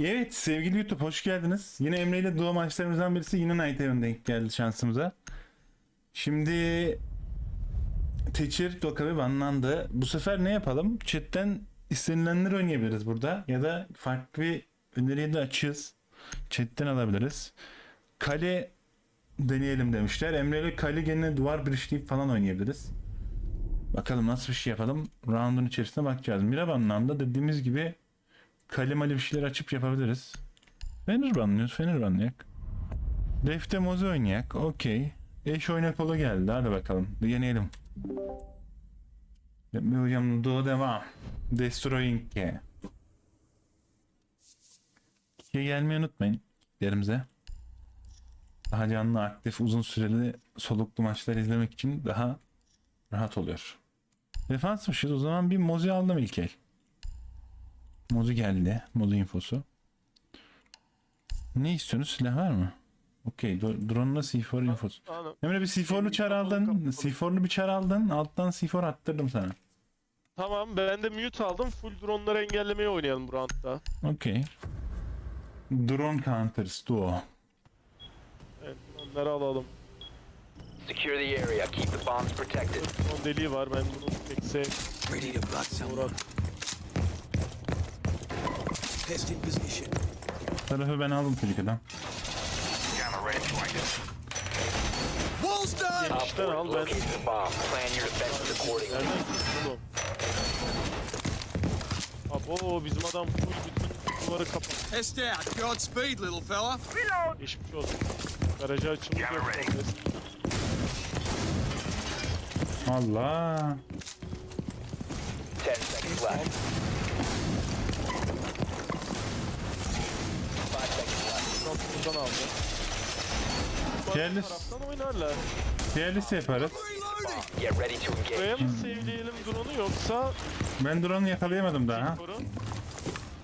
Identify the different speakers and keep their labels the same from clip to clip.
Speaker 1: Evet sevgili YouTube hoş geldiniz. Yine Emre ile duo maçlarımızdan birisi yine Night Haven denk geldi şansımıza. Şimdi Teçir Dokavi banlandı. Bu sefer ne yapalım? Chatten istenilenleri oynayabiliriz burada. Ya da farklı bir öneriyi de açığız. Chatten alabiliriz. Kale deneyelim demişler. Emre ile kale gene duvar birişleyip falan oynayabiliriz. Bakalım nasıl bir şey yapalım. Round'un içerisine bakacağız. Mira banlandı. Dediğimiz gibi kalemali bir şeyler açıp yapabiliriz. Fener banlıyoruz. Fener banlayak. Defte Mozi oynayak. Okey. Eş oynak ola geldi. Hadi bakalım. Deneyelim. Bir hocam do devam. Destroying ke. Ke gelmeyi unutmayın. Yerimize. Daha canlı, aktif, uzun süreli soluklu maçlar izlemek için daha rahat oluyor. Defansmışız. O zaman bir Mozi aldım ilk el. Modu geldi. Modu infosu. Ne istiyorsunuz? Silah var mı? Okey. Drone'la C4 infosu. Emre bir C4'lu çar aldın.
Speaker 2: Kapalı.
Speaker 1: C4'lu bir çar aldın. Alttan C4 attırdım sana.
Speaker 2: Tamam ben de mute aldım. Full dronları engellemeye oynayalım bu roundda.
Speaker 1: Okey. Drone Counters Duo.
Speaker 2: Evet onları alalım.
Speaker 3: Secure the area. Keep the bombs protected.
Speaker 2: Drone deliği var ben bunu pek sevmiyorum.
Speaker 4: Ready to blood someone.
Speaker 2: Murat.
Speaker 4: Test in position.
Speaker 1: Tarafı ben aldım.
Speaker 4: Wall's done!
Speaker 3: Op
Speaker 2: İşten
Speaker 3: 4
Speaker 2: al ben.
Speaker 3: located the bomb. Plan your defenses accordingly.
Speaker 2: Nereden çıktı oğlum? Abo bizim adam full bütün duvarı kapat.
Speaker 4: Test out. Godspeed, little fella.
Speaker 2: Geçmiş olsun. Garajı açılmış yok.
Speaker 1: Allah.
Speaker 3: 10 seconds left. 5 seconds left.
Speaker 2: Buradan aldı.
Speaker 1: Yerlis,
Speaker 2: Taraftan oynarlar.
Speaker 1: yaparız.
Speaker 4: Reloading!
Speaker 3: Get ready to
Speaker 2: Buraya mı sevleyelim drone'u yoksa
Speaker 1: Ben drone'u yakalayamadım daha.
Speaker 2: C4'u?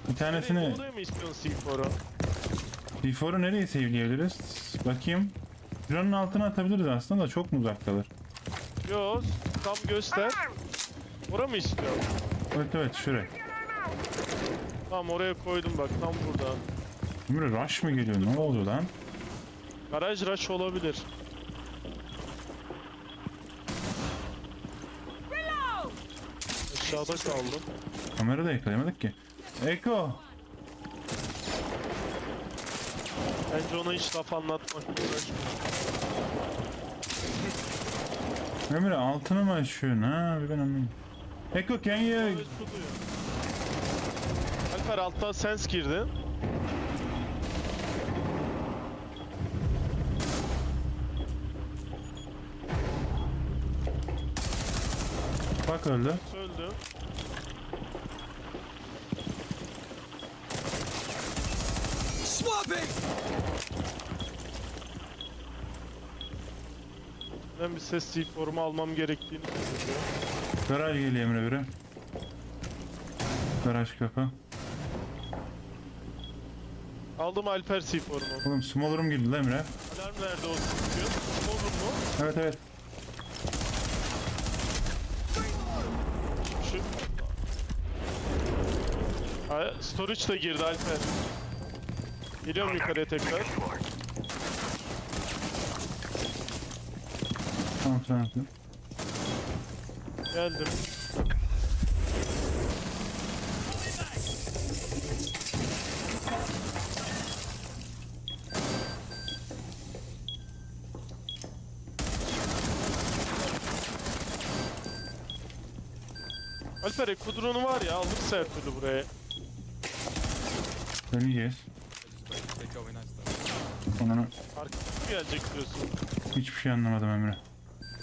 Speaker 1: Bir tanesini
Speaker 2: Oraya mı istiyorsun C4'u?
Speaker 1: C4'u nereye save'leyebiliriz? Bakayım. Drone'un altına atabiliriz aslında da çok mu uzak kalır?
Speaker 2: Yo tam göster. Ora mı istiyorsun?
Speaker 1: Evet evet şuraya.
Speaker 2: Tamam oraya koydum bak tam burada.
Speaker 1: Emre rush mı geliyor? Ne oldu lan?
Speaker 2: Garaj rush olabilir. Aşağıda kaldım.
Speaker 1: Kamerada yakalayamadık ki. Eko.
Speaker 2: Bence ona hiç laf anlatmakla uğraşma.
Speaker 1: Emre altını mı açıyorsun ha? Bir ben anlamadım. Eko can you...
Speaker 2: Böyle. Alper alttan sens girdi.
Speaker 1: Bak öldü.
Speaker 2: Öldü.
Speaker 4: Swapping!
Speaker 2: Ben bir ses C4'umu almam gerektiğini söylüyor.
Speaker 1: Garaj geliyor Emre biri. Garaj kapı.
Speaker 2: Aldım Alper C4'umu.
Speaker 1: Oğlum smoller'ım girdi lan Emre.
Speaker 2: Alarm nerede o sıkıyor? Olur mu?
Speaker 1: Evet evet.
Speaker 2: Şu... Storage da girdi Alper. Geliyorum yukarıya tekrar.
Speaker 1: Tamam tamam. tamam.
Speaker 2: Geldim. Alper ekudronu var ya aldık türlü buraya.
Speaker 1: Deneyeceğiz. Onları
Speaker 2: Arkası mı gelecek diyorsun?
Speaker 1: hiçbir şey anlamadım Emre.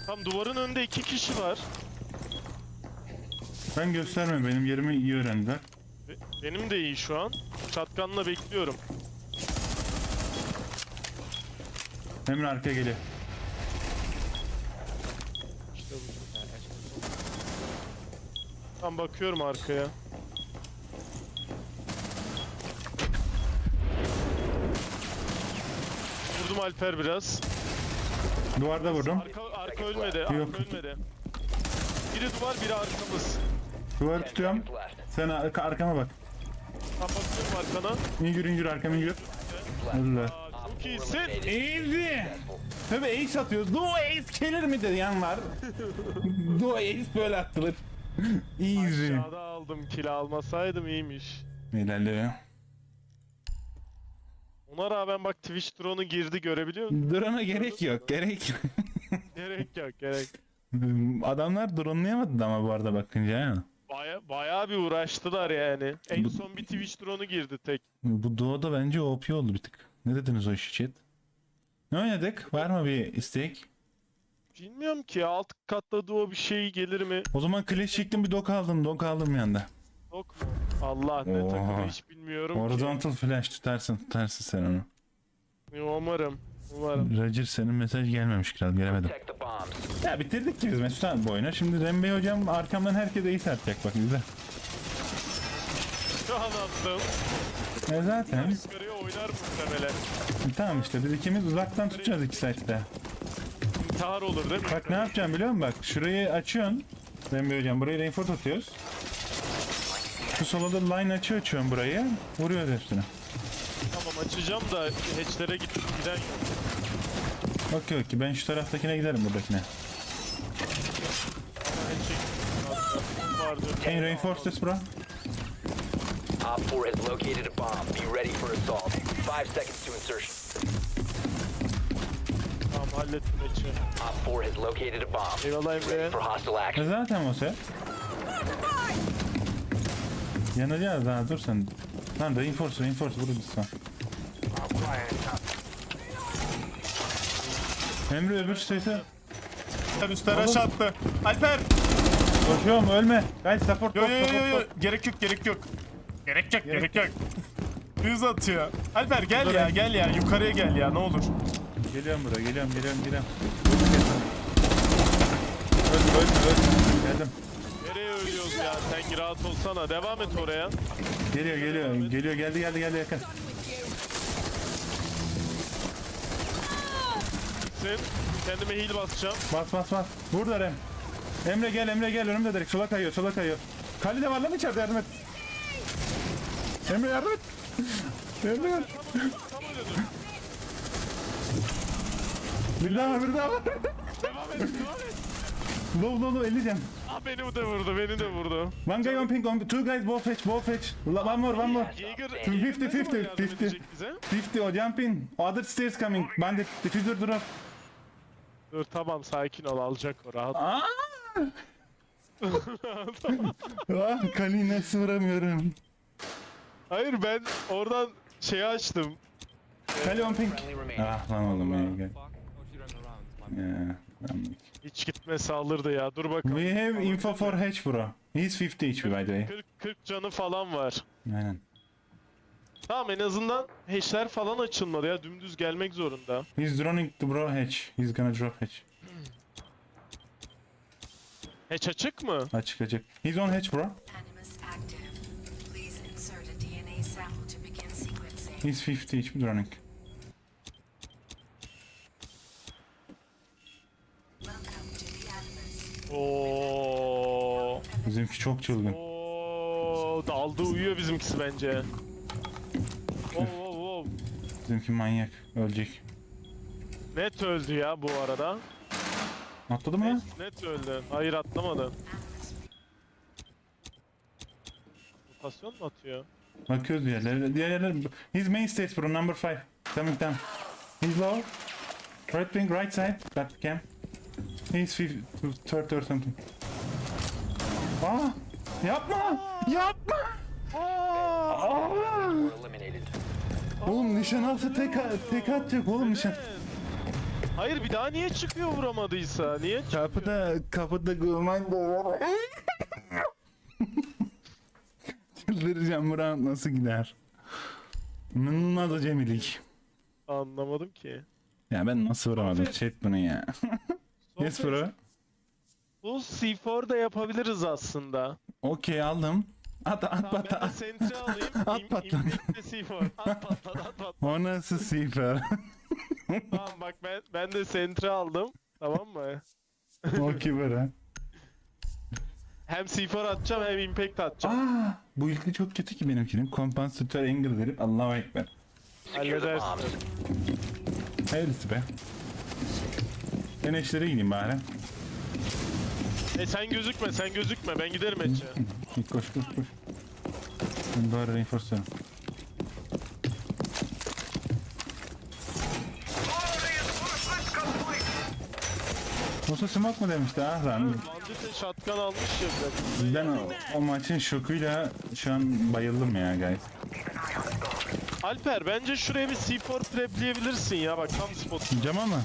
Speaker 2: Tam duvarın önünde iki kişi var.
Speaker 1: Ben gösterme benim yerimi iyi öğrendiler.
Speaker 2: Be- Benim de iyi şu an. Çatkanla bekliyorum.
Speaker 1: Emre arkaya geliyor.
Speaker 2: Tam bakıyorum arkaya. Vurdum Alper biraz.
Speaker 1: Duvarda vurdum.
Speaker 2: Arka, arka ölmedi, arka
Speaker 1: Yok.
Speaker 2: ölmedi. Biri duvar, biri arkamız.
Speaker 1: Duvarı
Speaker 3: 10
Speaker 1: tutuyorum. Sen arka, arkama bak.
Speaker 2: Kapatıyorum arkana.
Speaker 1: İngür ingür arkam ingür. Öldüler.
Speaker 2: Aa, çok iyisin.
Speaker 1: Easy. Tabi ace atıyoruz. Do ace gelir mi diyen var. Do ace böyle atılır. Easy.
Speaker 2: Aşağıda aldım kill almasaydım iyiymiş.
Speaker 1: İlerliyor.
Speaker 2: Ona rağmen bak Twitch drone'u girdi görebiliyor musun?
Speaker 1: Drone'a gerek yok. Gerek yok.
Speaker 2: gerek yok gerek.
Speaker 1: Adamlar drone'layamadı ama bu arada bakınca ha.
Speaker 2: Baya, bayağı bir uğraştılar yani. En
Speaker 1: Bu-
Speaker 2: son bir Twitch drone'u girdi tek.
Speaker 1: Bu doğuda bence OP oldu bir tık. Ne dediniz o işi chat? Ne oynadık? Var mı bir istek?
Speaker 2: Bilmiyorum ki alt katta duo bir şey gelir mi?
Speaker 1: O zaman Clash çektim bir dok aldım. Dok aldım yanda.
Speaker 2: Yok mu? Allah ne
Speaker 1: Oha.
Speaker 2: takımı hiç bilmiyorum
Speaker 1: Horizontal flash tutarsın tutarsın sen onu.
Speaker 2: ki. Umarım. Umarım.
Speaker 1: Roger senin mesaj gelmemiş kral gelemedim.
Speaker 3: Protect the bombs.
Speaker 1: Ya bitirdik ki biz Mesut abi bu oyunu. Şimdi Rembe hocam arkamdan herkese iyi atacak bak izle.
Speaker 2: Şu an attım.
Speaker 1: E zaten
Speaker 2: Yukarıya oynar muhtemelen.
Speaker 1: tamam işte biz ikimiz uzaktan tutacağız iki saatte.
Speaker 2: İntihar olur değil mi?
Speaker 1: Bak ne yapacağım biliyor musun? Bak şurayı açıyorsun. Rembe hocam burayı reinforce atıyoruz. Şu sola da line açıyor açıyorsun burayı. Vuruyoruz hepsini.
Speaker 2: Tamam açacağım da hatchlere git giden yok.
Speaker 1: Okey okey ben şu taraftakine giderim buradakine. Can you reinforce this bro?
Speaker 3: Op 4 has located a bomb. Be ready for assault. Five seconds to insertion.
Speaker 2: Tamam hallettim hatch'i.
Speaker 3: Op 4 has located a bomb.
Speaker 2: Eyvallah
Speaker 3: Be ready
Speaker 2: Emre.
Speaker 3: for hostile
Speaker 1: E
Speaker 3: action.
Speaker 1: zaten o sen. Yanacağız daha dur sen. Lan reinforce reinforce vururuz sen. Emre öbür sitesi.
Speaker 5: Üstler aşağı attı. Alper!
Speaker 1: Koşuyorum ölme. Guys support
Speaker 5: Yo yo yo yo.
Speaker 1: top.
Speaker 5: Gerek yok gerek yok. Gerek yok
Speaker 1: Gerek
Speaker 5: gerek yok. Hız atıyor. Alper gel ya gel ya yukarıya gel ya ne olur.
Speaker 1: Geliyorum buraya geliyorum geliyorum geliyorum. Ölme ölme ölme. Geldim.
Speaker 2: Ölüyoruz ya? Sen rahat olsana. Devam et oraya.
Speaker 1: Geliyor geliyor geliyor geldi geldi geldi yakın.
Speaker 2: Sen kendime heal basacağım.
Speaker 1: Bas bas bas. Burada Rem. Emre gel Emre gel önümde direkt sola kayıyor sola kayıyor. Kali de var lan içeride yardım et. Emre yardım et.
Speaker 2: Öyle dur.
Speaker 1: Bir daha var bir daha var.
Speaker 2: Devam et, devam et.
Speaker 1: Low low low 50 can.
Speaker 2: Ah beni de vurdu, beni de vurdu.
Speaker 1: One guy on pink on two guys both fetch both fetch. One more one more.
Speaker 2: Jaeger,
Speaker 1: 50,
Speaker 2: Jaeger ne zaman
Speaker 1: 50,
Speaker 2: yardım
Speaker 1: 50.
Speaker 2: edecek bize?
Speaker 1: 50 o jump in. Other stairs coming. Bandit diffuser drop.
Speaker 2: Dur tamam sakin ol alacak o rahat.
Speaker 1: Aa! ah, nasıl vuramıyorum.
Speaker 2: Hayır ben oradan şey açtım.
Speaker 1: Kali on pink.
Speaker 3: Friendly remaining.
Speaker 1: Ah lan oğlum ya. Ya, anladım.
Speaker 2: Hiç gitmese alırdı ya. Dur bakalım.
Speaker 1: We have info for Hatch bro. He's 50 HP by the way.
Speaker 2: 40, 40 canı falan var.
Speaker 1: Aynen.
Speaker 2: Tamam en azından hatchler falan açılmadı ya. Dümdüz gelmek zorunda.
Speaker 1: He's droning to bro Hatch. He's gonna drop Hatch.
Speaker 2: Hatch açık mı?
Speaker 1: Açık açık. He's on Hatch bro. He's 50 HP droning.
Speaker 6: Welcome to the Animus.
Speaker 2: Oo.
Speaker 1: Bizimki çok çılgın.
Speaker 2: Oo. Daldı uyuyor bizimkisi bence. Wow wow wow.
Speaker 1: Bizimki manyak. Ölecek.
Speaker 2: Net öldü ya bu arada.
Speaker 1: Atladı mı?
Speaker 2: Net, net öldü. Hayır atlamadı. Rotasyon mu atıyor?
Speaker 1: Bakıyoruz diğerleri. Diğerleri. His main stage bro number 5. Coming down. He's low. Right wing right side. Back cam. He's 50, third or something. Aa! Yapma! Yapma! Aa! Oğlum nişan alsa tek, tek atacak oğlum nişan.
Speaker 2: Hayır bir daha niye çıkıyor vuramadıysa? Niye çıkıyor?
Speaker 1: Kapıda kapıda kumanda Çıldıracağım bu round nasıl gider? İnanılmaz acemilik.
Speaker 2: Anlamadım ki.
Speaker 1: Ya ben nasıl vuramadım chat bunu ya. yes bro.
Speaker 2: Bu C4 da yapabiliriz aslında.
Speaker 1: Okey aldım. At at
Speaker 2: Tamam
Speaker 1: pat
Speaker 2: ben de
Speaker 1: at.
Speaker 2: sentry alayım.
Speaker 1: At
Speaker 2: İm,
Speaker 1: patlat.
Speaker 2: imlikle C4. At patlat at patlat.
Speaker 1: O nasıl sifer?
Speaker 2: Tamam bak ben, ben de sentry aldım. Tamam mı?
Speaker 1: Okey bro.
Speaker 2: Hem C4 atacağım hem impact atacağım.
Speaker 1: Aa, bu ilkli çok kötü ki benimkinin. Kompansatör angle verip Allahu Ekber.
Speaker 2: Halledersin.
Speaker 1: Hayırlısı be. Ben eşlere gideyim bari.
Speaker 2: E sen gözükme sen gözükme ben giderim etçe.
Speaker 1: Koş koş koş. Ben bari reinforce'larım. Musa smoke mu demişti ah lan.
Speaker 2: Bandit'e shotgun almış ya de.
Speaker 1: Ben o, o maçın şokuyla şu an bayıldım ya guys.
Speaker 2: Alper bence şuraya bir C4 prepleyebilirsin ya bak tam spot.
Speaker 1: Cama mı?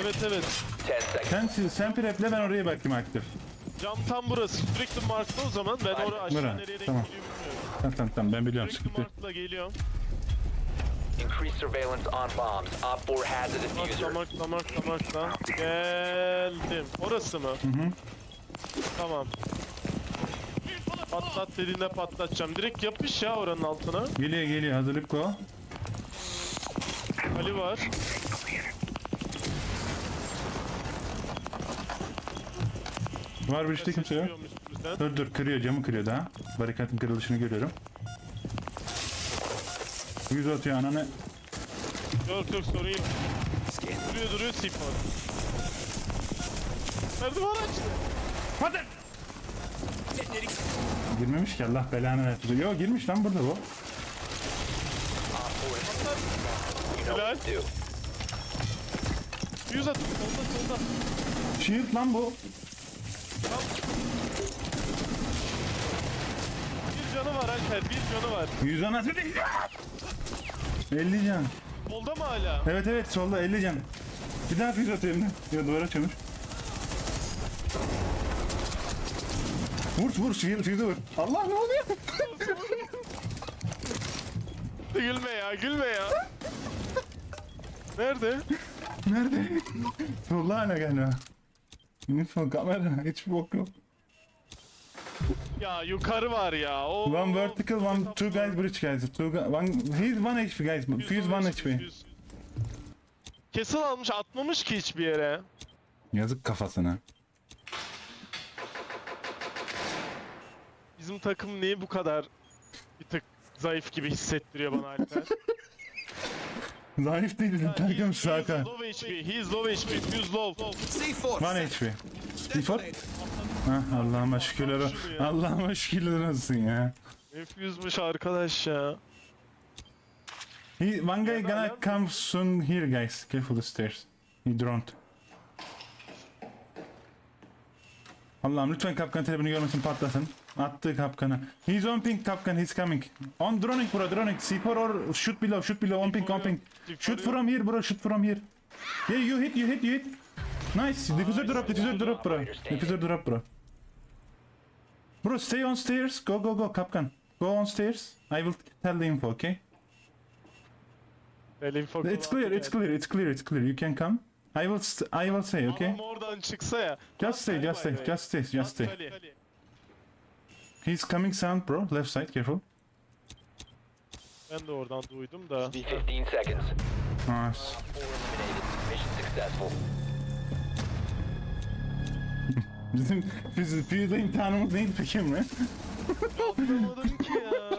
Speaker 2: Evet evet.
Speaker 3: 10 seconds.
Speaker 1: Sen, sen preple ben oraya bakayım aktif.
Speaker 2: Cam tam burası. Sürekli markta o zaman ben oraya aşağı
Speaker 1: Bura,
Speaker 2: nereye
Speaker 1: tamam.
Speaker 2: bilmiyorum.
Speaker 1: Tamam tamam tamam ben biliyorum sıkıntı. yok.
Speaker 2: markla geliyorum.
Speaker 3: Increase surveillance on bombs. Op 4 has a diffuser.
Speaker 2: Markla markla markla. Geldim. Orası mı?
Speaker 1: Hı hı.
Speaker 2: Tamam. Patlat dediğinde patlatacağım. Direkt yapış ya oranın altına.
Speaker 1: Geliyor geliyor hazırlık o.
Speaker 2: Ali var.
Speaker 1: Var bir işte kimse yok. Dur dur kırıyor camı kırıyor daha. Barikatın kırılışını görüyorum. Yüz atıyor ananı.
Speaker 2: Yok yok sorun yok. Duruyor duruyor sipon. Merdiven açtı.
Speaker 1: Hadi. Girmemiş ki Allah belanı versin. Yo girmiş lan burada bu.
Speaker 3: Op 4 is you know what to do.
Speaker 2: Yüz atın solda solda.
Speaker 1: Shield lan bu.
Speaker 2: Bir canı var Alper bir canı var.
Speaker 1: Yüz anası değil. 50 can.
Speaker 2: Solda mı hala?
Speaker 1: Evet evet solda 50 can. Bir daha füze atayım da. Ya duvara çömür. Vur vur füze füze vur. Allah ne oluyor?
Speaker 2: Gülme ya gülme ya. Nerede?
Speaker 1: Nerede? Solda hala galiba. Info kamera hiç bok yok.
Speaker 2: Ya yukarı var ya. Oo.
Speaker 1: One vertical, one two guys bridge guys. Two gu- one he's one HP guys. Fuse one HP.
Speaker 2: Kesin almış atmamış ki hiçbir yere.
Speaker 1: Yazık kafasına.
Speaker 2: Bizim takım niye bu kadar bir tık zayıf gibi hissettiriyor bana Alper?
Speaker 1: Zayıf değil bizim takım Saka.
Speaker 2: low HP, he's low HP, he's low.
Speaker 4: C4.
Speaker 1: One HP. Allah'ıma şükürler olsun. Allah'ıma şükürler olsun ya.
Speaker 2: Infuse'muş arkadaş ya.
Speaker 1: He, one guy gonna come soon here guys. Careful the stairs. He droned. Allah'ım lütfen kapkan telefonu görmesin patlasın. Attığı kapkanı. He's on ping kapkan he's coming. On droning bro droning. C4 or shoot below shoot below on ping on ping. Shoot from here bro shoot from here. Yeah you hit you hit you hit. Nice. Diffuser drop diffuser drop bro. Diffuser drop bro. Bro stay on stairs. Go go go kapkan. Go on stairs. I will tell the info okay?
Speaker 2: Böyle info
Speaker 1: It's clear, it's clear, it's clear, it's clear. You can come. I will, st- I will say, okay?
Speaker 2: Adam oradan çıksa ya.
Speaker 1: Just stay, just stay, just stay, just stay. He's coming sound, bro. Left side, careful.
Speaker 2: Ben de oradan duydum da.
Speaker 3: 15 seconds.
Speaker 1: Nice.
Speaker 3: 4 eliminated. Mission successful.
Speaker 1: Bizim fiz- fiziğe imtihanımız neydi peki Emre?
Speaker 2: Anlamadım ki ya.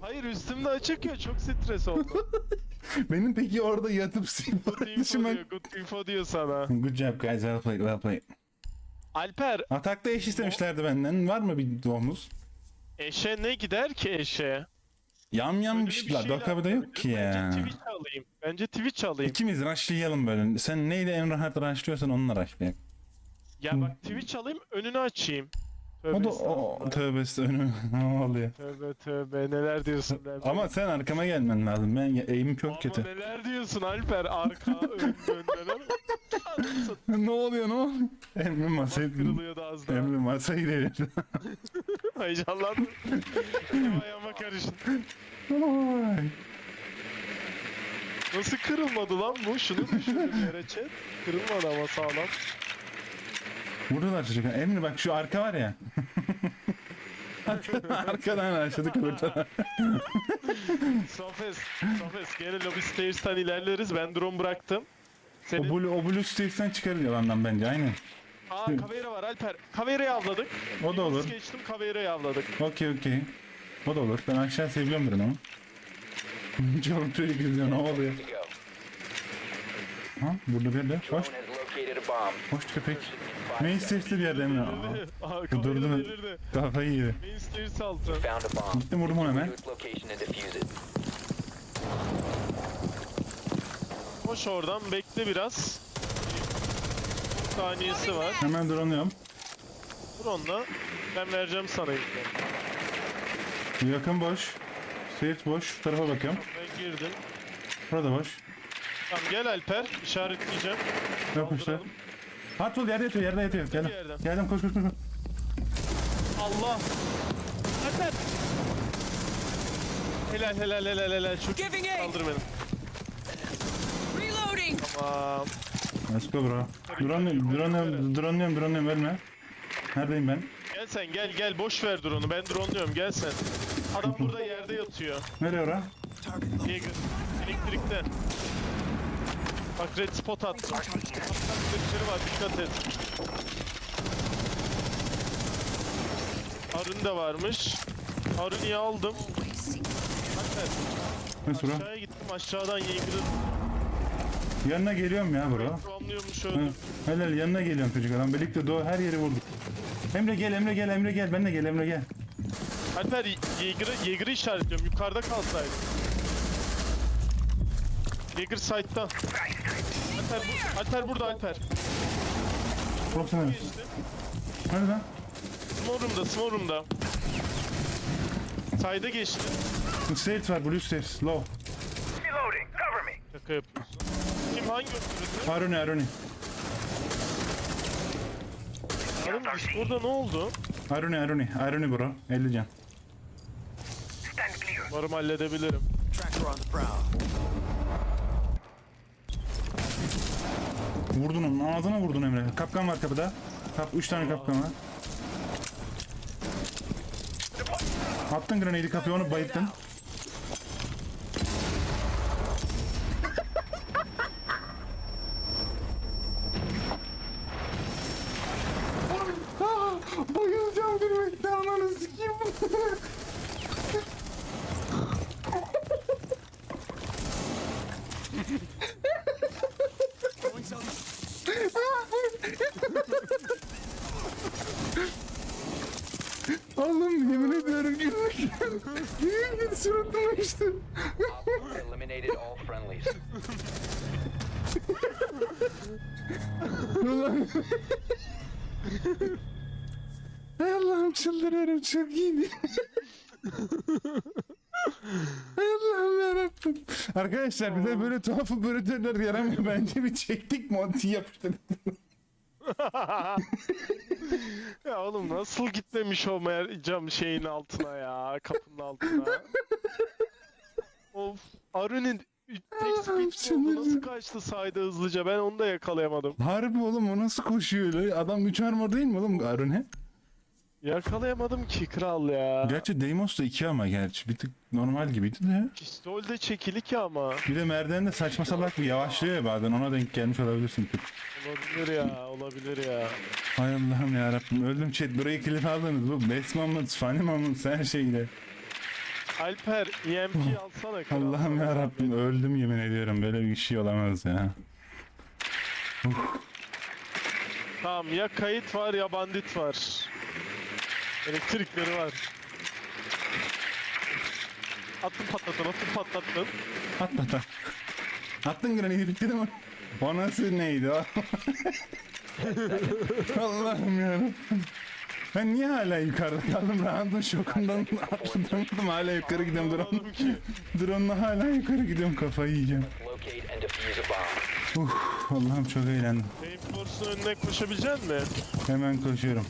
Speaker 2: Hayır üstümde açık ya çok stres oldu.
Speaker 1: Benim peki orada yatıp
Speaker 2: Good
Speaker 1: sigara
Speaker 2: info diyor, good info diyor sana.
Speaker 1: Good job guys, well played, well played.
Speaker 2: Alper,
Speaker 1: Atakta eş istemişlerdi benden. Var mı bir doğumuz?
Speaker 2: eşe ne gider ki eşe?
Speaker 1: Yam
Speaker 2: Öyle bir şeyler
Speaker 1: Dokabı'da yok ki
Speaker 2: Bence
Speaker 1: ya.
Speaker 2: Twitch alayım. Bence Twitch alayım.
Speaker 1: İkimiz rushlayalım böyle. Sen neyle en rahat rushlıyorsan onunla rushlayalım.
Speaker 2: Ya bak Twitch alayım önünü açayım. Tövbe
Speaker 1: O da o tövbesi önü ne oluyor?
Speaker 2: Tövbe tövbe neler diyorsun lan.
Speaker 1: Ama sen arkama gelmen lazım. Ben eğimim çok
Speaker 2: Ama
Speaker 1: kötü.
Speaker 2: neler diyorsun Alper arka ön ön neler. Anasın,
Speaker 1: ne oluyor ne oluyor? Emre masayı
Speaker 2: Kırılıyordu az daha.
Speaker 1: Emre masayı devirdi.
Speaker 2: Heyecanlandım. Elim ayağıma karıştı.
Speaker 1: Ay.
Speaker 2: Nasıl kırılmadı lan bu? Şunu düşündüm yere chat. Kırılmadı ama sağlam.
Speaker 1: Vurdular çocuklar. Emre bak şu arka var ya. Arkadan başladık ortadan.
Speaker 2: Sofes, Sofes gene lobby stairs'tan ilerleriz. Ben drone bıraktım.
Speaker 1: O
Speaker 2: Senin
Speaker 1: blue, o blue Steve'den çıkarır yalandan bence aynen.
Speaker 2: Aa Kavera var Alper. Kavera'yı avladık.
Speaker 1: O da olur.
Speaker 2: Biz geçtim Kavera'yı avladık.
Speaker 1: Okey okey. O da olur. Ben aşağı seviyorum birini ama. Çok çok güzel ne oluyor? Ha burada bir yerde. Hoş. Hoş köpek. Main stage'de bir yerde Emre. Aa, Bu durdu. Kafayı yedi.
Speaker 2: Main stairs altı.
Speaker 1: Gittim vurdum onu
Speaker 3: To
Speaker 1: hemen.
Speaker 2: Koş oradan bekle biraz. 10 saniyesi var.
Speaker 1: Hemen drone'luyorum.
Speaker 2: Vur onunla. Ben vereceğim sana ilk.
Speaker 1: Yakın boş. Seyit boş. Şu tarafa bakıyorum.
Speaker 2: Ben girdim.
Speaker 1: Burada boş.
Speaker 2: Tamam gel Alper. İşaretleyeceğim.
Speaker 1: Yok işte.
Speaker 2: Kaldıralım.
Speaker 1: Hardwood yerde yatıyor, yerde yatıyor. Geldim.
Speaker 2: yerden.
Speaker 1: Geldim koş koş koş. koş.
Speaker 2: Allah. Alper. Helal helal helal helal. Çok
Speaker 7: Giving aid.
Speaker 2: kaldır beni.
Speaker 7: Reloading.
Speaker 2: Tamam.
Speaker 1: Let's go bro. Drone'luyorum, drone'luyorum, drone'luyorum, drone'luyorum. Ölme. Neredeyim ben?
Speaker 2: Gel sen gel gel boş ver drone'u. Ben drone'luyorum gel sen. Adam burada yerde yatıyor.
Speaker 1: Nereye ora?
Speaker 2: Niye gö- Elektrikte. Bak red spot attım. Elektrikleri var dikkat et. Arın da varmış. Arın'ı aldım.
Speaker 1: Nasıl bro?
Speaker 2: aşağıya gittim aşağıdan Yeager'ı
Speaker 1: Yanına geliyorum ya bro.
Speaker 2: drone'luyormuş
Speaker 1: Hı.
Speaker 2: öldüm.
Speaker 1: Helal yanına geliyorum çocuk adam. Birlikte doğu her yeri vurduk. Emre gel, Emre gel, Emre gel. Ben de gel, Emre gel.
Speaker 2: Alper Yeager'ı Yeager'ı işaretliyorum yukarıda kalsaydı. Yeager site'da. Alper, bu, Alper burada Alper.
Speaker 1: Bro sana.
Speaker 2: Geçti.
Speaker 1: Hadi lan.
Speaker 2: Small room'da, small room'da. Side'a geçti.
Speaker 1: State var, blue stairs, low.
Speaker 2: Şaka yapıyorsun. Kim hangi öpürüzdü?
Speaker 1: Aruni, Aruni.
Speaker 2: Oğlum Discord'da ne oldu?
Speaker 1: Aruni, Aruni. Aruni bro. 50 can.
Speaker 2: Umarım halledebilirim.
Speaker 4: Tracker on the prowl.
Speaker 1: Vurdun onun ağzına vurdun Emre. Kapkan var kapıda. Kap 3 tane kapkan var. Attın grenade kapıya onu bayıttın. Bayılacağım gülmekten ananı sikeyim. Arkadaşlar bize böyle tuhaf operatörler yaramıyor. Bence bir çektik monty yapıştırdık.
Speaker 2: Ya oğlum nasıl gitmemiş o mer- cam şeyin altına ya, kapının altına. of, Arun'un tek speed oldu nasıl kaçtı sayda hızlıca ben onu da yakalayamadım.
Speaker 1: Harbi oğlum o nasıl koşuyor öyle? Adam 3 armor değil mi oğlum Arune?
Speaker 2: Yakalayamadım ki kral ya.
Speaker 1: Gerçi Deimos da 2 ama gerçi. Bir tık normal gibiydi de.
Speaker 2: Pistol de çekili ki ama.
Speaker 1: Bir de merdivende saçma salak bir yavaşlıyor ya bazen ona denk gelmiş olabilirsin.
Speaker 2: Olabilir ya, olabilir ya.
Speaker 1: Hay Allah'ım yarabbim öldüm chat burayı kilit aldınız bu Best Moments, Funny Moments her şeyle.
Speaker 2: Alper, EMP alsana kral.
Speaker 1: Allah'ım yarabbim öldüm yemin ediyorum böyle bir şey olamaz ya.
Speaker 2: Tamam ya kayıt var ya bandit var. Elektrikleri var. Attın patlattın, attın patlattın.
Speaker 1: At at at. Attın granayı bitti mi? O nasıl neydi o? Allah'ım yarabbim. Ben niye hala yukarıda kaldım? Round'un şokundan atladım hala yukarı gidiyorum. Drone,
Speaker 2: Anlamadım ki.
Speaker 1: drone'la hala yukarı gidiyorum kafayı yiyeceğim.
Speaker 3: Locate and defuse a bomb.
Speaker 1: Uf, Allah'ım çok eğlendim.
Speaker 2: Reinforce'un önüne koşabilecek mi?
Speaker 1: Hemen koşuyorum.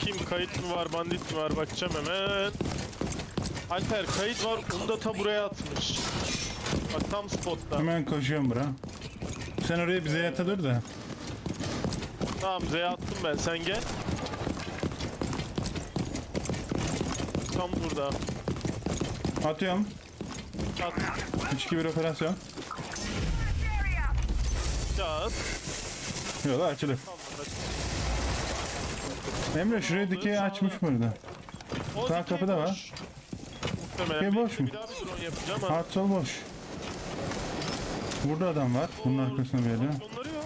Speaker 2: Bakayım kayıt mı var, bandit mi var bakacağım hemen. Alper kayıt var, onu da ta buraya atmış. Bak tam spotta.
Speaker 1: Hemen koşuyorum bura. Sen oraya bize yata dur da.
Speaker 2: Tamam Z'ye attım ben, sen gel. Tam burada.
Speaker 1: Atıyorum.
Speaker 2: At.
Speaker 1: 3-2-1 operasyon.
Speaker 2: At.
Speaker 1: Yok açılır. Emre şurayı dikey açmış burada.
Speaker 2: O
Speaker 1: Sağ
Speaker 2: dikey
Speaker 1: kapıda
Speaker 2: boş.
Speaker 1: var.
Speaker 2: Muhtemelen.
Speaker 1: Dikey boş mu?
Speaker 2: Bir daha bir drone yapacağım ha.
Speaker 1: Hard sol boş. Burada adam var. Bunun arkasında bir yerde.
Speaker 2: Onları yok.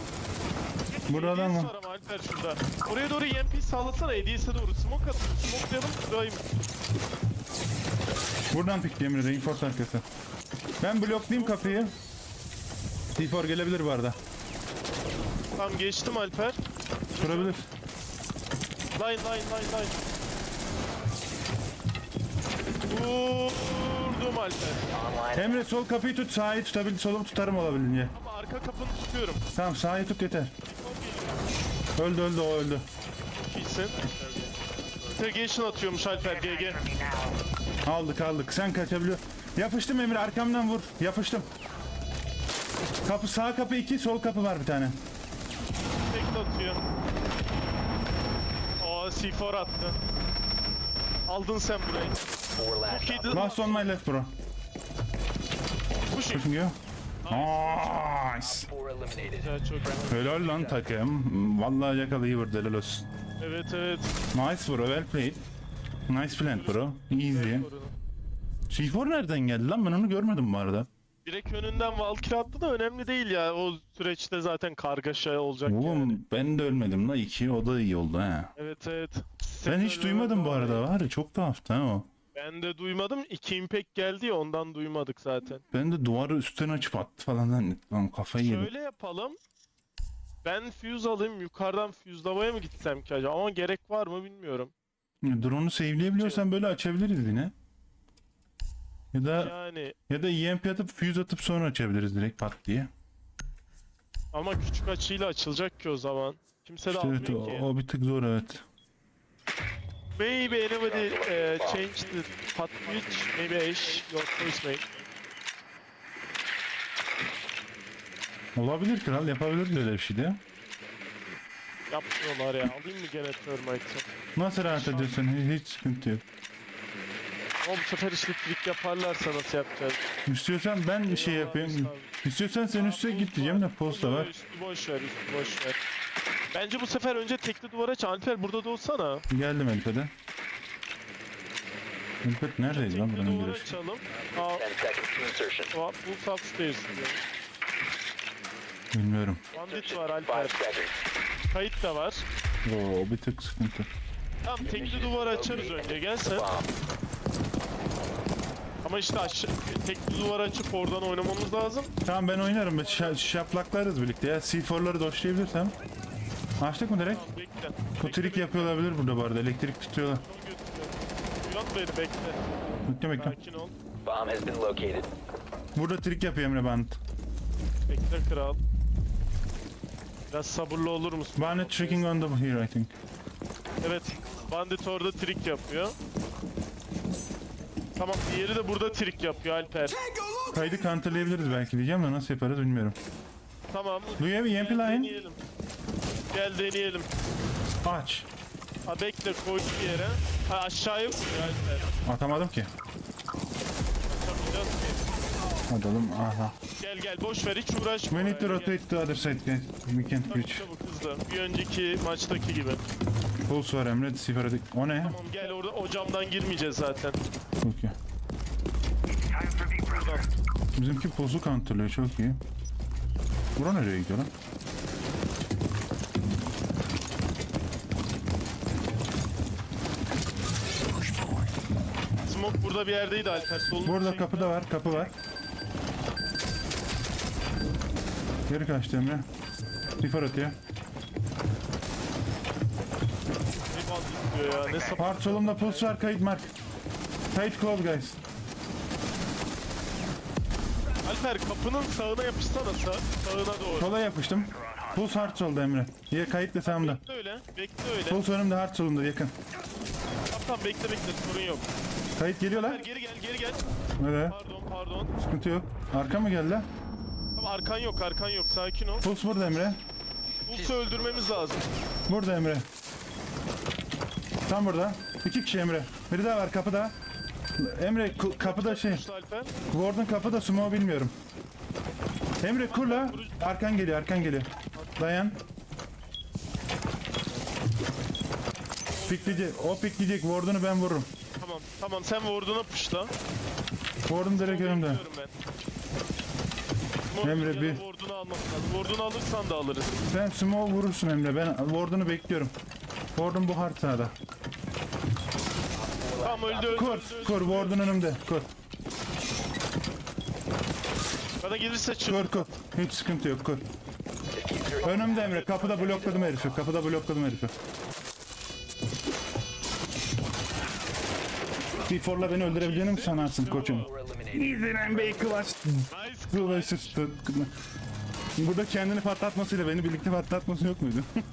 Speaker 1: Burada adam var.
Speaker 2: var ama Alper şurada. Oraya doğru EMP sağlasana ADS'e doğru. Smoke atın. Smokelayalım. Sırayım.
Speaker 1: Buradan pikli Emre. Reinforce arkası. Ben bloklayayım kapıyı. C4 gelebilir bu arada.
Speaker 2: Tamam geçtim Alper.
Speaker 1: Kurabilir.
Speaker 2: Line line line line. Vurdum Alper.
Speaker 1: Emre sol kapıyı tut. Sağı tutabil. Solumu tutarım olabildiğince.
Speaker 2: Ama arka kapını tutuyorum.
Speaker 1: Tamam sağı tut yeter. Öldü öldü o öldü.
Speaker 2: İyisin. Interrogation atıyormuş Alper GG.
Speaker 1: Aldık aldık. Sen kaçabiliyor. Yapıştım Emre arkamdan vur. Yapıştım. Kapı sağ kapı 2 sol kapı var bir tane.
Speaker 2: Tek atıyor. Aa C4 attı. Aldın sen burayı. Çok iyiydi.
Speaker 1: Last on my left bro.
Speaker 2: Pushing.
Speaker 1: Pushing you. Nice.
Speaker 2: Güzel çok.
Speaker 1: Helal lan takım. Vallahi yakalayı vurdu helal olsun.
Speaker 2: Evet evet.
Speaker 1: Nice bro well played. Nice plant bro. Easy. C4 nereden geldi lan ben onu görmedim bu arada.
Speaker 2: Direkt önünden Valkyrie attı da önemli değil ya. O süreçte zaten kargaşa olacak yani.
Speaker 1: Oğlum ben de ölmedim la 2 o da iyi oldu ha.
Speaker 2: Evet evet.
Speaker 1: Ben hiç duymadım bu arada var ya çok tuhaftı ha o.
Speaker 2: Ben de duymadım. İki impact geldi ya ondan duymadık zaten.
Speaker 1: Ben de duvarı üstten açıp attı falan zannettim. Lan kafayı yedim.
Speaker 2: Şöyle yapalım. Ben fuse alayım yukarıdan fuse'lamaya mı gitsem ki acaba? Ama gerek var mı bilmiyorum.
Speaker 1: Drone'u save'leyebiliyorsan böyle açabiliriz yine. Ya da
Speaker 2: Yani
Speaker 1: ya da EMP atıp fuse atıp sonra açabiliriz direkt pat diye.
Speaker 2: ama küçük açıyla açılacak ki o zaman. Kimse de
Speaker 1: İşte
Speaker 2: almıyor
Speaker 1: evet, o,
Speaker 2: ki.
Speaker 1: o bir tık zor evet.
Speaker 2: Maybe anybody uh, change the hot switch. Maybe Ash, your choice mate.
Speaker 1: Olabilir kral yapabiliriz öyle bir şey de.
Speaker 2: Yapmıyorlar ya. Alayım mı gene Thermite'ı?
Speaker 1: Nasıl rahat ediyorsun hiç, hiç sıkıntı yok.
Speaker 2: Ama bu sefer işte trik yaparlarsa nasıl yapacağız?
Speaker 1: İstiyorsan ben bir şey yapayım. İstiyorsan sen üstüne git diyeceğim de posta var.
Speaker 2: Üstü boş ver, üstü boş ver. Bence bu sefer önce tekli duvara aç. Alper burada da olsana.
Speaker 1: Geldim Elfe'de. Elfet neredeydi lan
Speaker 2: Tekli
Speaker 1: buranın
Speaker 2: duvara
Speaker 1: girişi?
Speaker 2: açalım. Aa,
Speaker 3: Ten seconds to insertion.
Speaker 2: o- bu diyor.
Speaker 1: Bilmiyorum.
Speaker 2: Bandit var Alper.
Speaker 3: seconds.
Speaker 2: Kayıt da var.
Speaker 1: Oo bir tık sıkıntı.
Speaker 2: Tamam tekli duvar açarız önce gel sen.
Speaker 3: Bomb.
Speaker 2: Ama işte aş- tekli duvar açıp oradan oynamamız lazım.
Speaker 1: Tamam ben oynarım. Şa- şaplaklarız birlikte ya. C4'ları doşlayabilirsem. Açtık mı direkt?
Speaker 2: Tamam bekle.
Speaker 1: Bu trik yapıyor olabilir burada bu arada. Elektrik tutuyorlar.
Speaker 2: Uyan beni bekle.
Speaker 1: Bekle bekle.
Speaker 2: Sakin ol.
Speaker 3: Bomb has been located.
Speaker 1: Burada trik yapıyor Emre Bandit.
Speaker 2: Bekle kral. Biraz sabırlı olur musun?
Speaker 1: Bandit tricking on the here I think.
Speaker 2: Evet. Bandit orada trik yapıyor. Tamam diğeri de burada trik yapıyor Alper.
Speaker 1: Kaydı counterlayabiliriz belki diyeceğim de nasıl yaparız bilmiyorum.
Speaker 2: Tamam.
Speaker 1: Do you have EMP line?
Speaker 2: deneyelim. Gel deneyelim.
Speaker 1: Aç.
Speaker 2: Ha bekle koy bir yere. Ha aşağıya Alper.
Speaker 1: Atamadım ki.
Speaker 2: Yapacağız ki.
Speaker 1: Hadi oğlum aha.
Speaker 2: Gel gel boş ver hiç uğraşma.
Speaker 1: We need to
Speaker 2: Gel,
Speaker 1: rotate to other side guys. We can't
Speaker 2: Çabuk
Speaker 1: reach.
Speaker 2: çabuk hızlı. Bir önceki maçtaki gibi.
Speaker 1: Pulse var Emre. Sifer dik. O ne?
Speaker 2: Tamam gel orada o camdan girmeyeceğiz zaten. Buradan.
Speaker 1: Bizimki pulse'u counterlıyor çok iyi. Bura nereye gidiyor lan?
Speaker 2: Smoke burada bir yerdeydi Alper. Solunu
Speaker 1: Burada kapı da var, kapı var. Geri kaçtı Emre. Sifer atıyor.
Speaker 2: Ne ya ne sapık.
Speaker 1: Part solumda pulse var, kayıt mark. Kayıt close guys.
Speaker 2: Alper kapının sağına yapışsana sağ, sağına doğru.
Speaker 1: Sola yapıştım. Pulse hard solda Emre. Ya kayıt da sağımda.
Speaker 2: Bekle öyle. Bekle öyle.
Speaker 1: Pulse önümde hard solumda yakın.
Speaker 2: Tamam tamam bekle bekle sorun yok.
Speaker 1: Kayıt geliyor lan.
Speaker 2: Geri gel geri gel.
Speaker 1: Evet.
Speaker 2: Pardon pardon.
Speaker 1: Sıkıntı yok. Arka mı geldi?
Speaker 2: Tamam arkan yok arkan yok sakin ol.
Speaker 1: Pulse burada Emre.
Speaker 2: Pulse'u öldürmemiz lazım.
Speaker 1: Burada Emre. Tam burada. İki kişi Emre. Biri daha var kapıda. Emre ku- kapıda şey.
Speaker 2: Alper.
Speaker 1: Warden kapıda sumo bilmiyorum. Emre kurla. Arkan geliyor arkan geliyor. Dayan. Pikleyecek. O pikleyecek. Warden'ı ben vururum.
Speaker 2: Tamam tamam sen Warden'a puşla.
Speaker 1: Warden direkt önümde.
Speaker 2: Bekliyorum ben. Smoke
Speaker 1: Emre,
Speaker 2: ya da
Speaker 1: bir-
Speaker 2: Warden'ı almak lazım. Warden'ı alırsan da alırız.
Speaker 1: Sen sumo vurursun Emre. Ben Warden'ı bekliyorum. Warden bu hard sağda.
Speaker 2: Tamam öldü öldü.
Speaker 1: Kur.
Speaker 2: öldü, öldü.
Speaker 1: Kur. Warden önümde. Kur.
Speaker 2: Bana gelirse çık.
Speaker 1: Kur kur. Hiç sıkıntı yok. Kur. Önümde Emre. Kapıda blokladım herifi. Kapıda blokladım herifi. Before'la beni öldürebileceğini mi sanarsın koçum? İzlenen Bey Kıvaç.
Speaker 2: Nice.
Speaker 1: Kıvaç. Burada kendini patlatmasıyla beni birlikte patlatması yok muydu?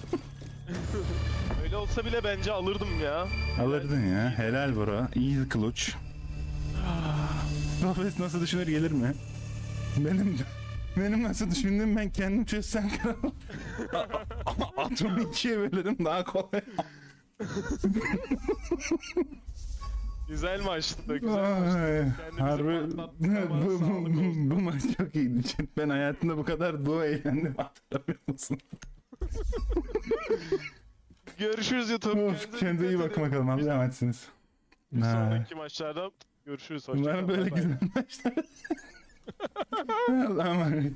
Speaker 2: Öyle olsa bile bence alırdım ya.
Speaker 1: Alırdın ya. Helal bro. İyi kılıç. Profes nasıl düşünür gelir mi? Benim benim nasıl düşündüğüm ben kendim çözsem kral. Atomu ikiye bölerim daha kolay.
Speaker 2: Güzel maçtı. Güzel maçtı.
Speaker 1: Harbi
Speaker 2: patlattık
Speaker 1: bu,
Speaker 2: ama
Speaker 1: bu,
Speaker 2: sağlık
Speaker 1: bu,
Speaker 2: olsun.
Speaker 1: bu maç çok iyiydi. Ben hayatımda bu kadar bu eğlendim hatırlamıyor musun?
Speaker 2: Görüşürüz YouTube.
Speaker 1: Of, kendinize iyi bakın bakalım. Allah'a emanetsiniz.
Speaker 2: Bir
Speaker 1: Ha.
Speaker 2: sonraki maçlarda görüşürüz. Hoşça
Speaker 1: Bunlar böyle
Speaker 2: bay bay.
Speaker 1: güzel maçlar. Allah'a emanet.